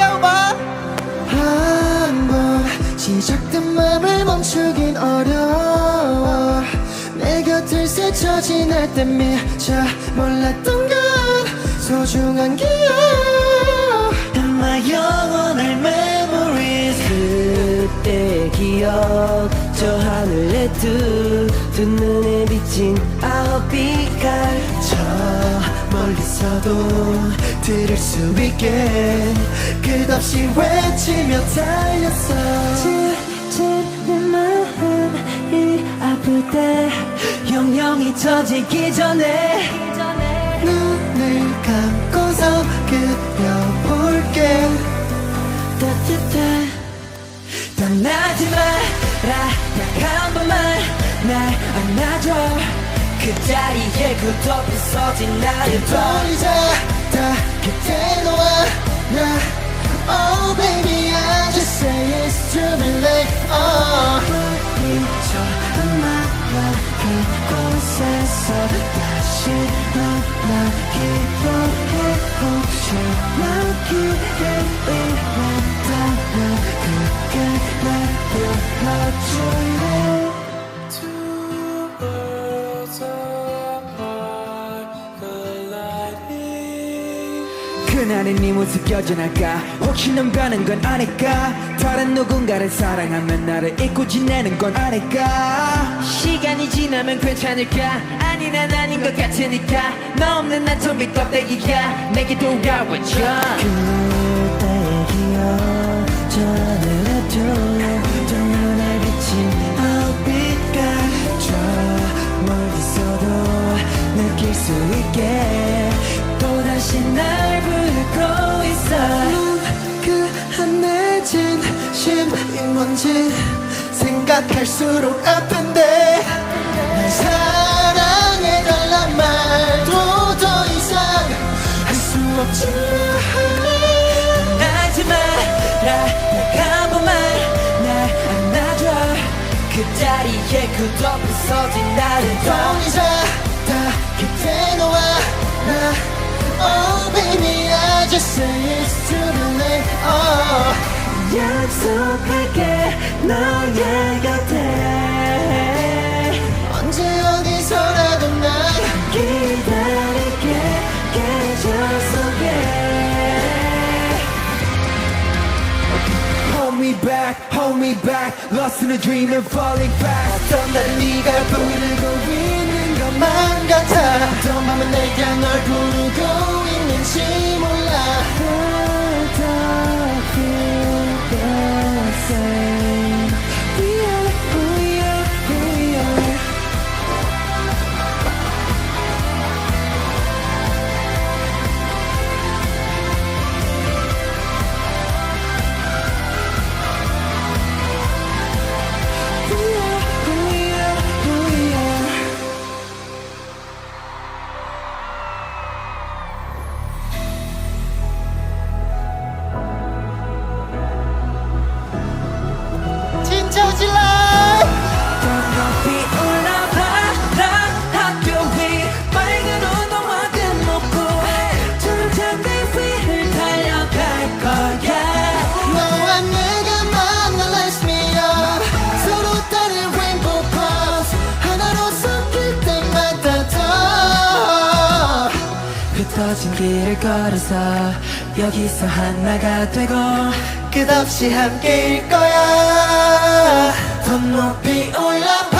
over 한번 시작된 맘을 멈추긴 어려워. 내 곁을 스쳐 지날 때 미쳐 몰랐던 건 소중한 기억. And my 영원할 memories 그때 기억. 저 하늘에 두 두 눈에 비친 아홉 빛깔. 저 멀리서도 들을 수 있게 끝없이 외치며 달렸어. 내 마음이 아플 때 영영이 터지기 전에 눈을 감고서 그려볼게. 따뜻해. 떠나지 마라 딱한 번만 날 안아줘 그 자리에 끝없이 서진 나를 돌리자. 다 그때 너와 나. Oh baby I just say it's too late. Oh. 미쳐 만나 그곳에서 다시 만나기로 해 혹시 나기를 잃었다면 그게 날 불러줄래 그날의 네 모습 여전할까? 혹시 넌 가는 건 아닐까? 다른 누군가를 사랑하면 나를 잊고 지내는 건 아닐까? 시간이 지나면 괜찮을까? 아니 난 아닌 것 같으니까. 너 없는 난 좀비 껍데기야. 내게 돌아와줘 그때의 기억 저 하늘에 두두 눈에 비친 아홉 빛깔. 저 멀리서도 느낄 수 있게. 또다시 날 뭔지 생각할수록 아픈데 날 사랑해달란 말도 더 이상 할 수 없지만 하지 마라 딱한 번만 날 안아줘. 그 자리에 끝없이 서진 나를 돌리자 다 그때 너와 나 Oh baby I just say it's too late. Oh. 약속할게 너의 곁에. 언제 어디서라도 난 기다릴게 계절 속에. Hold me back, hold me back. Lost in a dream and falling back. 어떤 날은 네가 부르고 있는 것만 같아. 어떤 밤은 내가 널 부르고 있는지 몰라 흩어진 길을 걸어서 여기서 하나가 되고 끝없이 함께일 거야. 더 높이 올라봐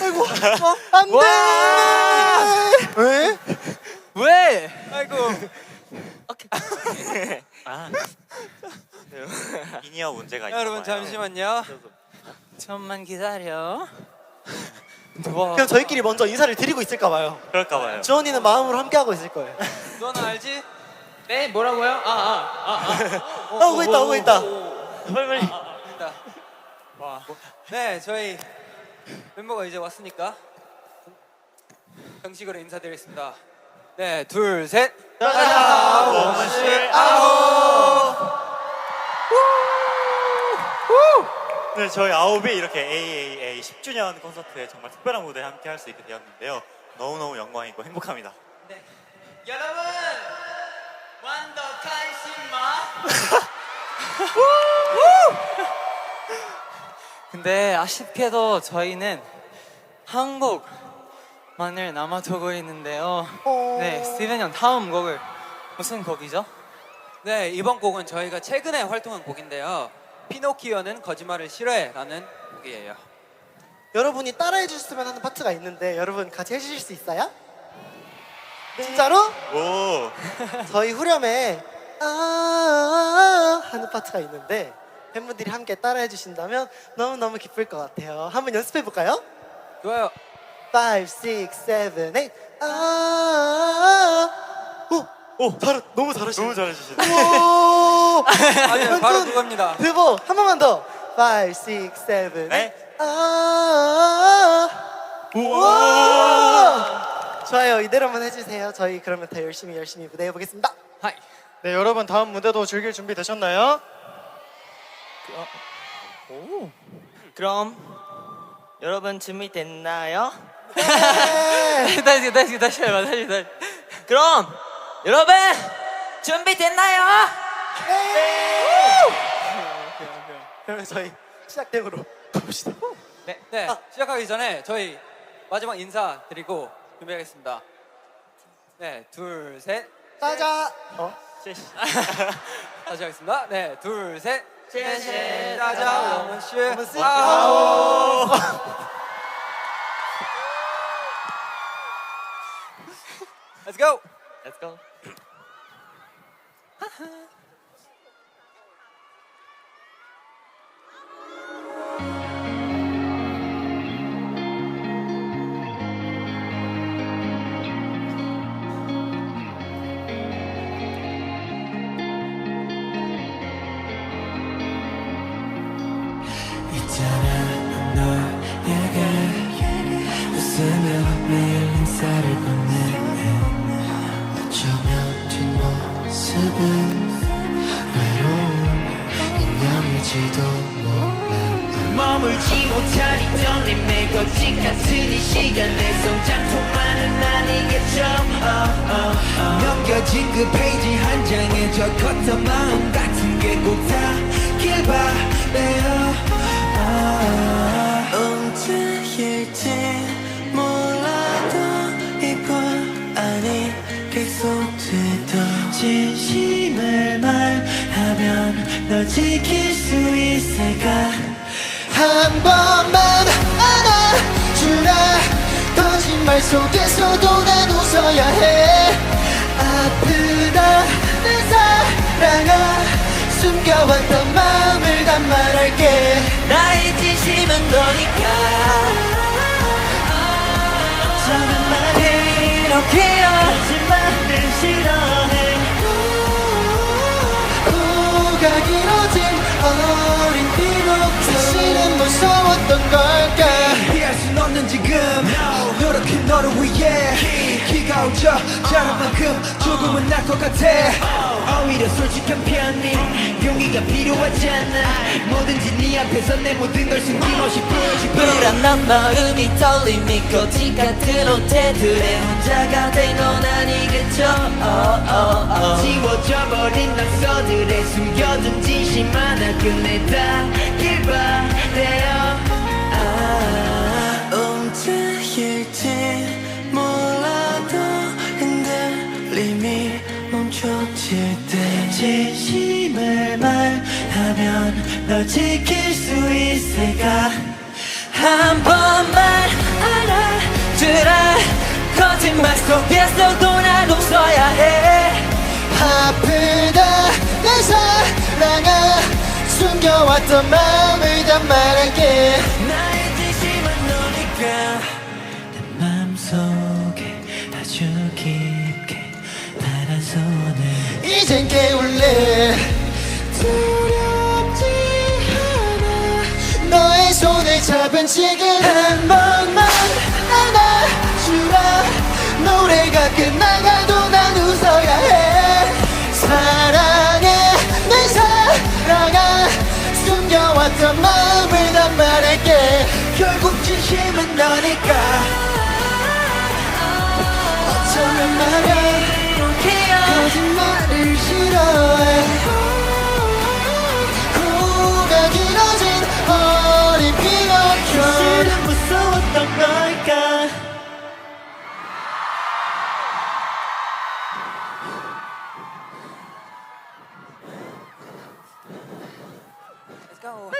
아이고, 어, 안 돼! 왜? 왜? 아이고. 이니어 문제가 있나 여러분 봐요. 잠시만요. 좀만 기다려. 와, 그럼 저희끼리 먼저 인사를 드리고 있을까 봐요. 그럴까 봐요. 주원이는 마음으로 함께 하고 있을 거예요. 너는 알지? 네, 뭐라고요? 아, 아, 어, 오고 있다, 오고 있다. 빨리 빨리. 있다. 와. 네, 저희 멤버가 이제 왔으니까 정식으로 인사드리겠습니다. 네, 둘, 셋. 짜잔! 원실 네, 저희 아홉이 이렇게 AAA 10주년 콘서트에 정말 특별한 무대에 함께 할 수 있게 되었는데요. 너무너무 영광이고 행복합니다. 여러분, 완덕한 신마. 근데 아쉽게도 저희는 한 곡만을 남아두고 있는데요. 어. 네, 스티븐 형 다음 곡을 무슨 곡이죠? 네, 이번 곡은 저희가 최근에 활동한 곡인데요. 피노키오는 거짓말을 싫어해라는 곡이에요. 여러분이 따라해 주셨으면 하는 파트가 있는데 여러분 같이 해주실 수 있어요? 진짜로? 오, 저희 후렴에 아 하는 파트가 있는데 팬분들이 함께 따라해 주신다면 너무너무 기쁠 것 같아요. 한번 연습해 볼까요? 좋아요. 5, 6, 7, 8 아 오, 오, 잘, 너무 잘하시네. 너무 잘해주시네. 오, 아니요, 바로 완전 그겁니다. 대박. 한 번만 더. 5, 6, 7, 네? 아 오, 좋아요. 이대로만 해주세요. 저희 그러면 더 열심히 열심히 무대 해 보겠습니다. 하이. 네, 여러분 다음 무대도 즐길 준비 되셨나요? 그럼 여러분 준비됐나요? 다시 다시 다시 해봐 다시 다시. 그럼 여러분 준비됐나요? 그러면 저희 시작됨으로 가봅시다. 네, 시작하기 전에 저희 마지막 인사 드리고 준비하겠습니다. 네, 둘, 셋. 짜자. 어? 다시 하겠습니다. 네, 둘, 셋. 谢谢大家我们是我们是아 오. Let's go. Let's go. 웃으며 매일 인사를 건네. 어쩌면 뒷모습은 외로운 인형일지도 몰라 머물지 못한 있던 내 매거진 같은 이 시간에 성장통만은 아니겠죠? oh, oh, oh. 넘겨진 그 페이지 한 장에 적었던 마음 같은 게꼭 진심을 말하면 널 지킬 수 있을까? 한 번만 안아주라. 거짓말 속에서도 난 웃어야 해. 아프다. 내 사랑아. 숨겨왔던 마음을 다 말할게. 나의 진심은 너니까. 조금만 해 이렇게 하지만은 싫어 어린 피로 사실은 무서웠던 걸까? 피할 순 없는 지금. 노력해 너를 위해 오죠. 자란 만큼 조금은 날 것 같아. 오히려 솔직한 편이 용기가 필요하잖아. 뭐든지 네 앞에서 내 모든 걸 숨김없이 보여줄 불안한 마음이 떨림이 거지 같은 호텔들에 혼자가 된 건 아니겠죠? oh, oh, oh. 지워져 버린 낙서들에 숨겨둔 진심 하나 끝내 닿길 바래요 아. 멈춰질 때 진심을 말하면 널 지킬 수 있을까? 한 번만 알아주라. 거짓말 속에서도 난 웃어야 해. 아프다. 내 사랑아. 숨겨왔던 마음을 다 말할게 깨울래. 두렵지 않아. 너의 손을 잡은 지금 한 번만 안아주라. 노래가 끝나가도 난 웃어야 해. 사랑해 내 사랑아. 숨겨왔던 마음을 다 말할게. 결국 진심은 너니까 go.